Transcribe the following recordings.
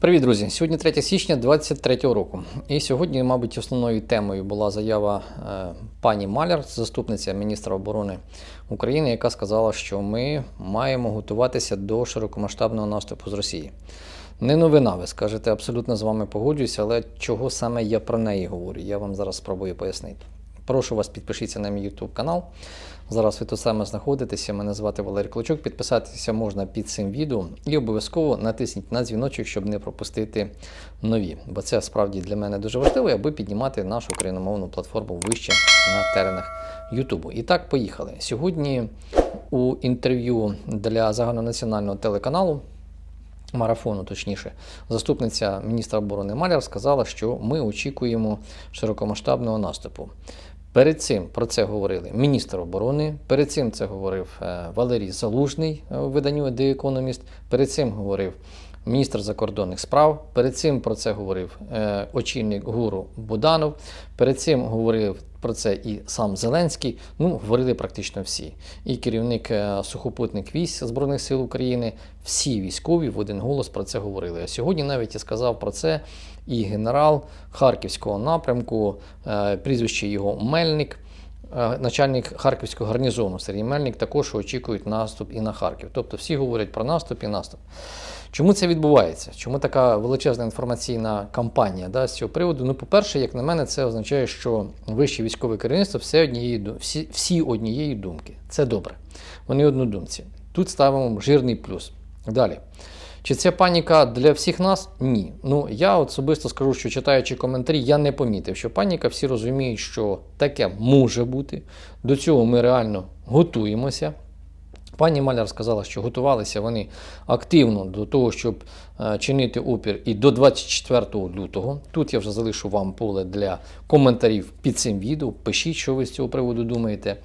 Привіт, друзі! Сьогодні 3 січня 2023 року. І сьогодні, мабуть, основною темою була заява е, пані Маляр, заступниця міністра оборони України, яка сказала, що ми маємо готуватися до широкомасштабного наступу з Росії. Не новина, ви скажете, абсолютно з вами погоджуюся, але чого саме я про неї говорю? Я вам зараз спробую пояснити. Прошу вас, підпишіться на мій YouTube канал. Зараз ви тут саме знаходитеся. Мене звати Валерій Клочок. Підписатися можна під цим відео і обов'язково натисніть на дзвіночок, щоб не пропустити нові. Бо це справді для мене дуже важливо, аби піднімати нашу україномовну платформу вище на теренах Ютубу. І так, поїхали. Сьогодні у інтерв'ю для загальнонаціонального телеканалу. Марафону, точніше, заступниця міністра оборони Маляр сказала, що ми очікуємо широкомасштабного наступу. Перед цим про це говорили міністр оборони. Перед цим це говорив е, Валерій Залужний е, у виданню The Economist, Перед цим говорив міністр закордонних справ. Перед цим про це говорив е, очільник гуру Буданов. Перед цим говорив про це і сам Зеленський. Ну, говорили практично всі. І керівник сухопутних військ Збройних сил України, всі військові в один голос про це говорили. А сьогодні навіть і сказав про це і генерал Харківського напрямку, е, прізвище його Мельник. Е, Начальник Харківського гарнізону Сергій Мельник також очікують наступ і на Харків. Тобто всі говорять про наступ і наступ. Чому це відбувається? Чому така величезна інформаційна кампанія да, з цього приводу? Ну, по-перше, як на мене, це означає, що вище військове керівництво все однієї, всі, всі однієї думки. Це добре. Вони однодумці. Тут ставимо жирний плюс. Далі. Чи це паніка для всіх нас? Ні. Ну я особисто скажу, що читаючи коментарі, я не помітив, що паніка всі розуміють, що таке може бути. До цього ми реально готуємося. Пані Маляр сказала, що готувалися вони активно до того, щоб чинити опір і до 24 лютого. Тут я вже залишу вам поле для коментарів під цим відео. Пишіть, що ви з цього приводу думаєте.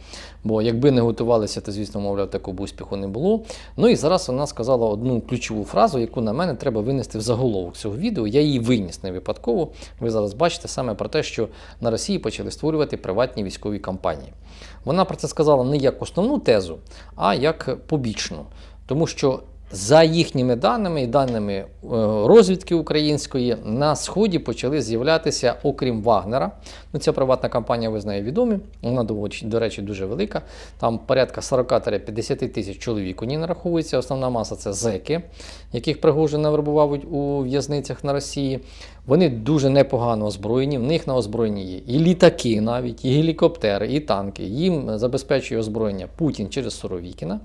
Бо якби не готувалися, то звісно, мовляв, такого успіху не було. Ну і зараз вона сказала одну ключову фразу, яку на мене треба винести в заголовок цього відео. Я її виніс не випадково. Ви зараз бачите саме про те, що на Росії почали створювати приватні військові компанії. Вона про це сказала не як основну тезу, а як побічну. Тому що за їхніми даними і даними е, розвідки української на сході почали з'являтися, окрім Вагнера. Ну, ця приватна компанія, ви знаєте, відомі. Вона до речі дуже велика. Там порядка 40-50 тисяч чоловік у ній нараховується. Основна маса це зеки, яких Пригожин навербував у в'язницях на Росії. Вони дуже непогано озброєні. В них на озброєнні є і літаки, навіть, і гелікоптери, і танки. Їм забезпечує озброєння Путін через Суровікіна.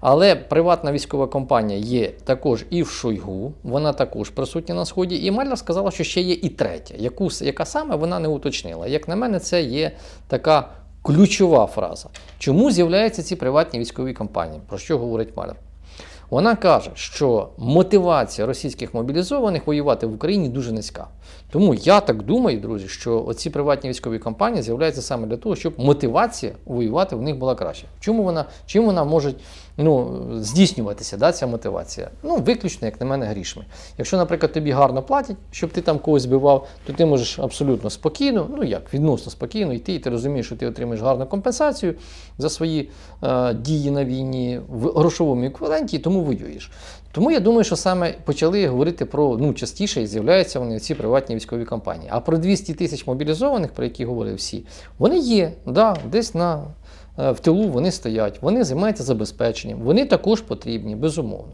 Але приватна військова компанія є також і в Шойгу, вона також присутня на сході. І Маляр сказала, що ще є і третя, яку, яка саме вона не уточнила. Як на мене, це є така ключова фраза. Чому з'являються ці приватні військові компанії? Про що говорить Маляр? Вона каже, що мотивація російських мобілізованих воювати в Україні дуже низька. Тому я так думаю, друзі, що оці приватні військові компанії з'являються саме для того, щоб мотивація воювати в них була краща. Чому вона, чим вона може ну, здійснюватися, да, ця мотивація? Ну, виключно, як на мене, грішми. Якщо, наприклад, тобі гарно платять, щоб ти там когось збивав, то ти можеш абсолютно спокійно, ну як, відносно спокійно йти, і ти розумієш, що ти отримаєш гарну компенсацію за свої е, дії на війні в грошовому еквіваленті, і тому воюєш. Тому я думаю, що саме почали говорити про ну, частіше і з'являються вони ці приватні військові компанії. А про 200 тисяч мобілізованих, про які говорили всі, вони є, да, десь на, е, в тилу вони стоять, вони займаються забезпеченням, вони також потрібні, безумовно.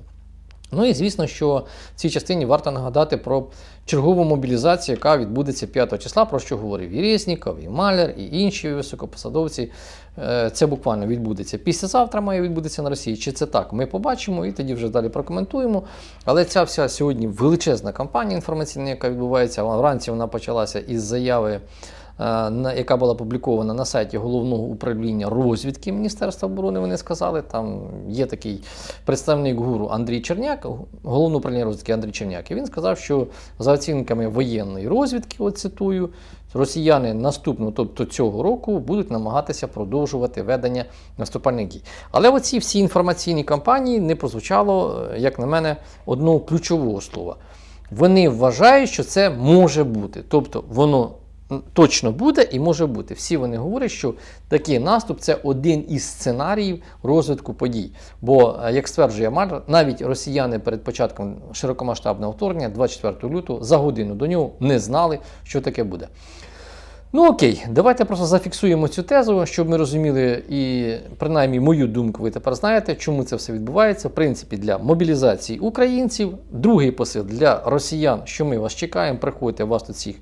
Ну і звісно, що в цій частині варто нагадати про чергову мобілізацію, яка відбудеться 5 числа, про що говорив і Резніков, і Маляр, і інші високопосадовці. Е, Це буквально відбудеться післязавтра, має відбудеться на Росії. Чи це так? Ми побачимо і тоді вже далі прокоментуємо. Але ця вся сьогодні величезна кампанія інформаційна, яка відбувається. Вранці вона почалася із заяви яка була опублікована на сайті головного управління розвідки Міністерства оборони. Вони сказали, там є такий представник гуру Андрій Черняк, головного управління розвідки Андрій Черняк. І він сказав, що за оцінками воєнної розвідки, от цитую, росіяни наступного, тобто цього року, будуть намагатися продовжувати ведення наступальних дій. Але оці всі інформаційні кампанії не прозвучало, е, як на мене, одного ключового слова. Вони вважають, що це може бути. Тобто воно точно буде і може бути. Всі вони говорять, що такий наступ це один із сценаріїв розвитку подій. Бо, е, як стверджує Мар, навіть росіяни перед початком широкомасштабного вторгнення 24 лютого за годину до нього не знали, що таке буде. Ну окей, давайте просто зафіксуємо цю тезу, щоб ми розуміли, і принаймні мою думку ви тепер знаєте, чому це все відбувається. В принципі, для мобілізації українців, другий посил для росіян, що ми вас чекаємо, приходьте, вас тут всіх.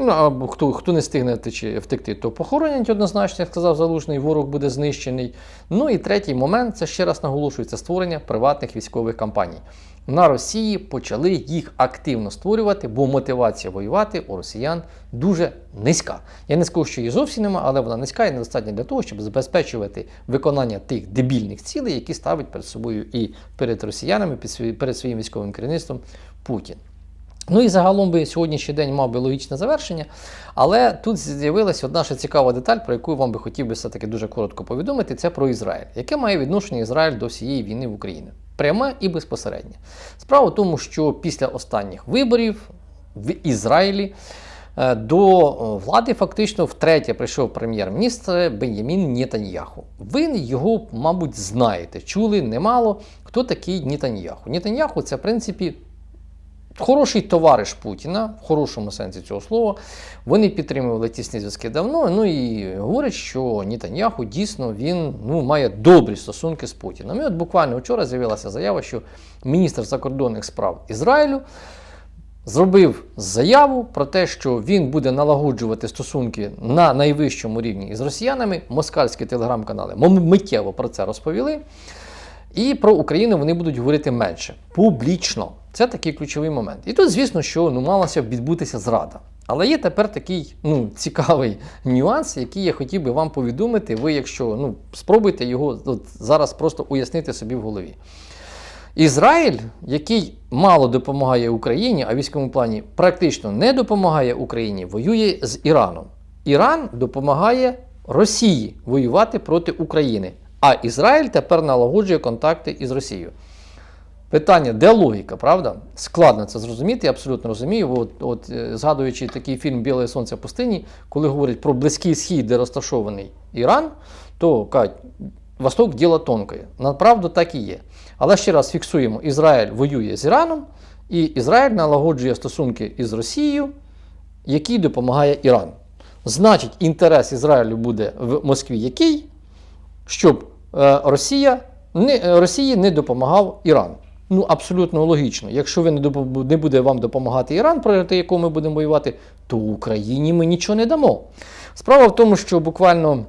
Ну, або хто, хто не встигне втечі, втекти, то похоронять однозначно, як сказав Залужний, ворог буде знищений. Ну і третій момент це ще раз наголошується створення приватних військових компаній. На Росії почали їх активно створювати, бо мотивація воювати у росіян дуже низька. Я не скажу, що її зовсім нема, але вона низька і недостатня для того, щоб забезпечувати виконання тих дебільних цілей, які ставить перед собою і перед росіянами, перед своїм військовим керівництвом Путін. Ну і загалом би сьогоднішній день мав би логічне завершення, але тут з'явилася одна ще цікава деталь, про яку вам би хотів би все-таки дуже коротко повідомити. Це про Ізраїль. Яке має відношення Ізраїль до всієї війни в Україні? Пряме і безпосереднє. Справа в тому, що після останніх виборів в Ізраїлі е, до влади фактично втретє прийшов прем'єр-міністр Бенямін Нетаньяху. Ви його, мабуть, знаєте, чули немало. Хто такий Нетаньяху? Нетаньяху це, в принципі, хороший товариш Путіна, в хорошому сенсі цього слова. Вони підтримували тісні зв'язки давно. Ну і говорять, що Нетаньяху дійсно він ну, має добрі стосунки з Путіним. І от буквально вчора з'явилася заява, що міністр закордонних справ Ізраїлю. Зробив заяву про те, що він буде налагоджувати стосунки на найвищому рівні із росіянами. Москальські телеграм-канали миттєво про це розповіли. І про Україну вони будуть говорити менше публічно. Це такий ключовий момент. І тут, звісно, що ну, малася відбутися зрада. Але є тепер такий ну, цікавий нюанс, який я хотів би вам повідомити. Ви, якщо ну, спробуйте його от, зараз просто уяснити собі в голові. Ізраїль, який мало допомагає Україні, а військовому плані практично не допомагає Україні, воює з Іраном. Іран допомагає Росії воювати проти України. А Ізраїль тепер налагоджує контакти із Росією. Питання, де логіка, правда? Складно це зрозуміти, я абсолютно розумію. От, от, е, згадуючи такий фільм Біле Сонце пустині, коли говорять про Близький Схід, де розташований Іран, то кажуть, Восток діло тонкое. Направду так і є. Але ще раз фіксуємо: Ізраїль воює з Іраном, і Ізраїль налагоджує стосунки із Росією, який допомагає Іран. Значить, інтерес Ізраїлю буде в Москві який? Щоб е, Росія не, е, Росії не допомагав Іран. Ну, абсолютно логічно. Якщо ви не, допо- не буде вам допомагати Іран, проти якого ми будемо воювати, то Україні ми нічого не дамо. Справа в тому, що буквально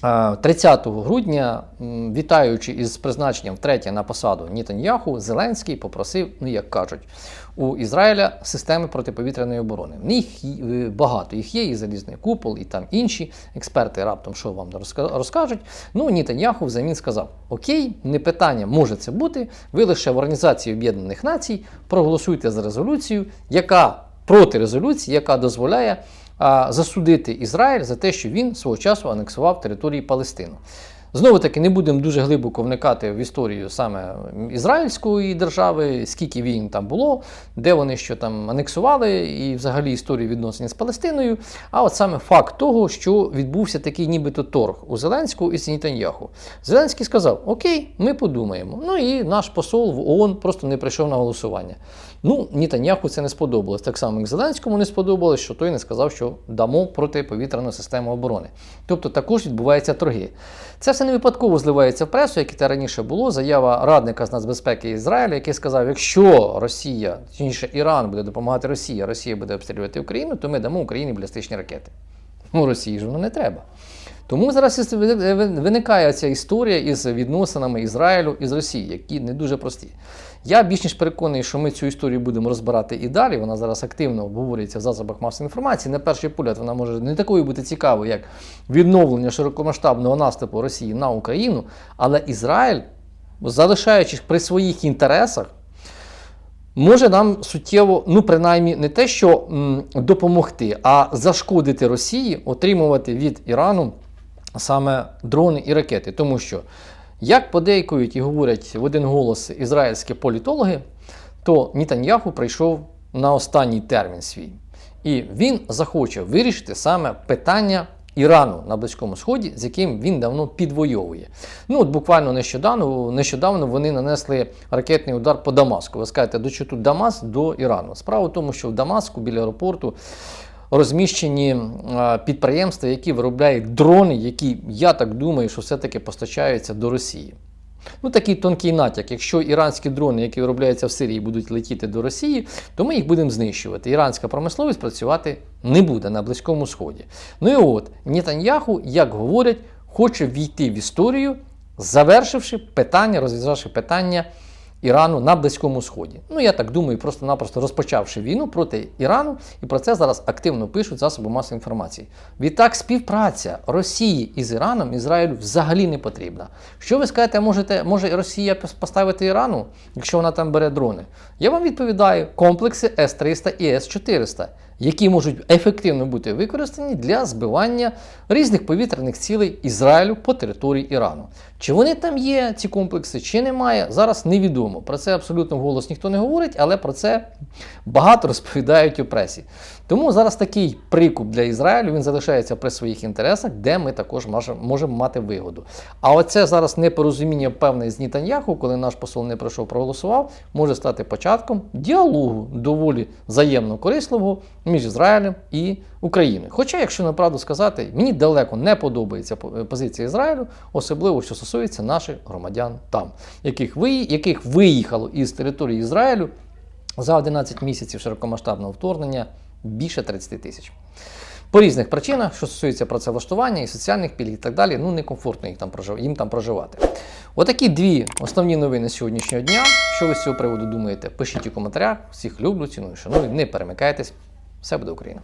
30 грудня, вітаючи із призначенням втретє на посаду Нітаньяху, Зеленський попросив, ну як кажуть, у Ізраїля системи протиповітряної оборони. Й- е, багато їх є, і залізний купол, і там інші експерти раптом що вам розка- розкажуть. Ну, Нітаньяху взамін сказав: Окей, не питання, може це бути. Ви лише в Організації Об'єднаних Націй проголосуйте за резолюцію, яка проти резолюції, яка дозволяє засудити Ізраїль за те, що він свого часу анексував території Палестину. Знову таки, не будемо дуже глибоко вникати в історію саме ізраїльської держави, скільки війн там було, де вони що там анексували, і взагалі історію відносин з Палестиною. А от саме факт того, що відбувся такий нібито торг у Зеленського і з Нітаньяху. Зеленський сказав: Окей, ми подумаємо. Ну і наш посол в ООН просто не прийшов на голосування. Ну, Нітаньяху це не сподобалось. Так само, як Зеленському не сподобалось, що той не сказав, що дамо протиповітряну систему оборони. Тобто також відбуваються торги. Це все не випадково зливається в пресу, як і те раніше було. Заява радника з нацбезпеки Ізраїля, який сказав: якщо Росія, точніше Іран буде допомагати Росії, Росія буде обстрілювати Україну, то ми дамо Україні балістичні ракети. Ну, Росії ж воно не треба. Тому зараз із- ви- ви- виникає ця історія із відносинами Ізраїлю і з Росії, які не дуже прості. Я більш ніж переконаний, що ми цю історію будемо розбирати і далі. Вона зараз активно обговорюється в засобах масової інформації. На перший погляд вона може не такою бути цікавою, як відновлення широкомасштабного наступу Росії на Україну, але Ізраїль, залишаючись при своїх інтересах, може нам суттєво, ну принаймні, не те, що м, допомогти, а зашкодити Росії, отримувати від Ірану саме дрони і ракети. Тому що, як подейкують і говорять в один голос ізраїльські політологи, то Нітаньяху прийшов на останній термін свій. І він захоче вирішити саме питання Ірану на Близькому Сході, з яким він давно підвойовує. Ну, от буквально нещодавно, нещодавно вони нанесли ракетний удар по Дамаску. Ви скажете, до чого тут Дамаск до Ірану? Справа в тому, що в Дамаску біля аеропорту розміщені е, підприємства, які виробляють дрони, які, я так думаю, що все-таки постачаються до Росії. Ну, такий тонкий натяк. Якщо іранські дрони, які виробляються в Сирії, будуть летіти до Росії, то ми їх будемо знищувати. Іранська промисловість працювати не буде на Близькому Сході. Ну і от Нетаньяху, як говорять, хоче війти в історію, завершивши питання, розв'язавши питання Ірану на Близькому Сході. Ну, я так думаю, просто-напросто розпочавши війну проти Ірану, і про це зараз активно пишуть засоби масової інформації. Відтак, співпраця Росії із Іраном Ізраїлю взагалі не потрібна. Що ви скажете, можете, може Росія поставити Ірану, якщо вона там бере дрони? Я вам відповідаю: комплекси С-300 і С-400, які можуть ефективно бути використані для збивання різних повітряних цілей Ізраїлю по території Ірану. Чи вони там є, ці комплекси, чи немає, зараз невідомо. Про це абсолютно вголос ніхто не говорить, але про це багато розповідають у пресі. Тому зараз такий прикуп для Ізраїлю він залишається при своїх інтересах, де ми також можемо, мати вигоду. А оце зараз непорозуміння певне з Нітаньяху, коли наш посол не прийшов, проголосував, може стати початком діалогу доволі взаємно корисливого між Ізраїлем і Україною. Хоча, якщо направду сказати, мені далеко не подобається позиція Ізраїлю, особливо що стосується наших громадян там, яких, ви, яких виїхало із території Ізраїлю за 11 місяців широкомасштабного вторгнення більше 30 тисяч. По різних причинах, що стосується працевлаштування і соціальних пільг і так далі, ну некомфортно їх там їм там проживати. Отакі дві основні новини сьогоднішнього дня. Що ви з цього приводу думаєте? Пишіть у коментарях. Всіх люблю, ціную, шаную, не перемикайтесь. Все буде Україна.